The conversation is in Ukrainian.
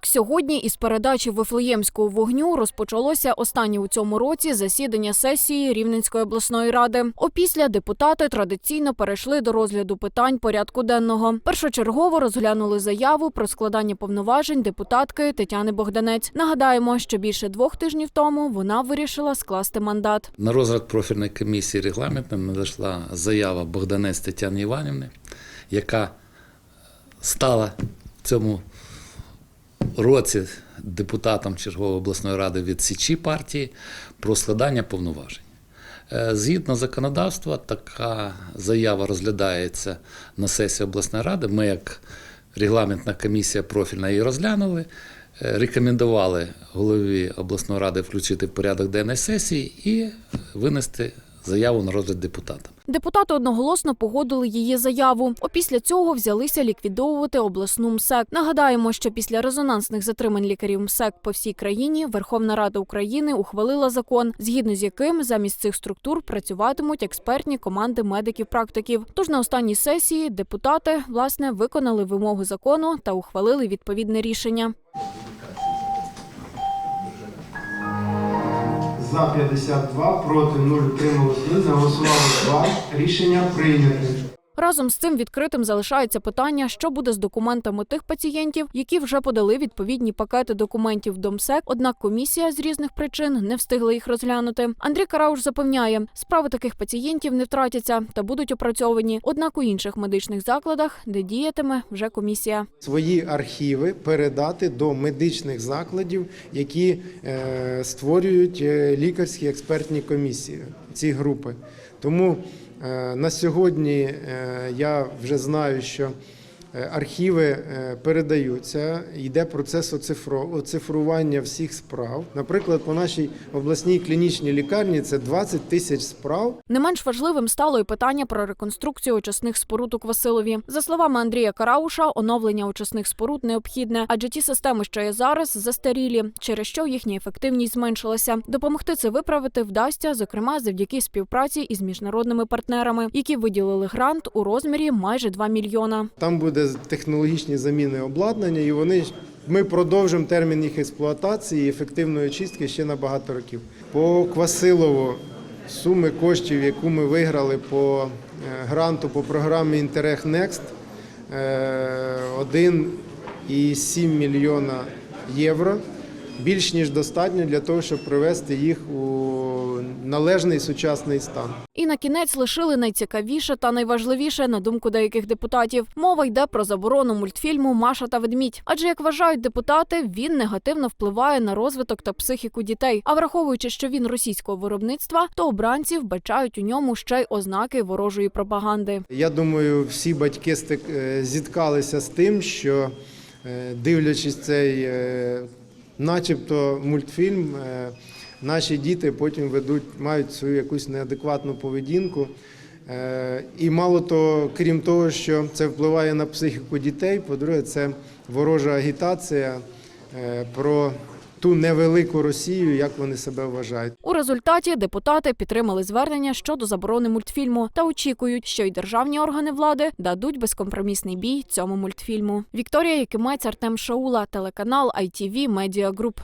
Так, сьогодні із передачі Вифлеємського вогню розпочалося останнє у цьому році засідання сесії Рівненської обласної ради. Опісля депутати традиційно перейшли до розгляду питань порядку денного. Першочергово розглянули заяву про складання повноважень депутатки Тетяни Богданець. Нагадаємо, що більше двох тижнів тому вона вирішила скласти мандат. На розгляд профільної комісії регламентної надійшла заява Богданець Тетяни Іванівни, яка стала цьому році депутатом чергової обласної ради від Січі партії про складання повноважень. Е, Згідно законодавства, така заява розглядається на сесії обласної ради. Ми, як регламентна комісія профільна, її розглянули. Е, Рекомендували голові обласної ради включити в порядок денної сесії і винести заяву на розгляд депутатам. Депутати одноголосно погодили її заяву. Опісля цього взялися ліквідовувати обласну МСЕК. Нагадаємо, що після резонансних затримань лікарів МСЕК по всій країні Верховна Рада України ухвалила закон, згідно з яким замість цих структур працюватимуть експертні команди медиків-практиків. Тож на останній сесії депутати власне виконали вимогу закону та ухвалили відповідне рішення. За 52, проти 0, тримали 0, не голосували 2. Рішення прийнято. Разом з цим відкритим залишається питання, що буде з документами тих пацієнтів, які вже подали відповідні пакети документів до МСЕК, однак комісія з різних причин не встигла їх розглянути. Андрій Карауш запевняє, справи таких пацієнтів не втратяться та будуть опрацьовані. Однак у інших медичних закладах, де діятиме вже комісія. Свої архіви передати до медичних закладів, які е, створюють е, лікарські експертні комісії, ці групи. Тому на сьогодні е, я вже знаю, що е, архіви е, передаються, йде процес оцифрування всіх справ. Наприклад, по нашій обласній клінічній лікарні це 20 тисяч справ. Не менш важливим стало і питання про реконструкцію очисних споруд у Квасилові. За словами Андрія Карауша, оновлення очисних споруд необхідне, адже ті системи, що є зараз, застарілі, через що їхня ефективність зменшилася. Допомогти це виправити вдасться, зокрема завдяки співпраці із міжнародними партнерами, які виділили грант у розмірі майже 2 мільйона. Там буде технологічні заміни обладнання, і вони ми продовжимо термін їх експлуатації і ефективної очистки ще на багато років. По Квасилову суми коштів, яку ми виграли по е, гранту по програмі Інтерег Next, е, 1,7 мільйона євро. Більш ніж достатньо для того, щоб привести їх у належний сучасний стан. І на кінець лишили найцікавіше та найважливіше на думку деяких депутатів. Мова йде про заборону мультфільму Маша та ведмідь. Адже як вважають депутати, він негативно впливає на розвиток та психіку дітей. А враховуючи, що він російського виробництва, то обранці вбачають у ньому ще й ознаки ворожої пропаганди. Я думаю, всі батьки е, зіткалися з тим, що е, дивлячись цей, е, начебто, мультфільм, наші діти потім ведуть, мають свою якусь неадекватну поведінку. Е, І мало того, крім того, що це впливає на психіку дітей, по-друге, це ворожа агітація е, про ту невелику Росію, як вони себе вважають. У результаті депутати підтримали звернення щодо заборони мультфільму та очікують, що й державні органи влади дадуть безкомпромісний бій цьому мультфільму. Вікторія Якимець, Артем Шаула, телеканал ITV Media Group.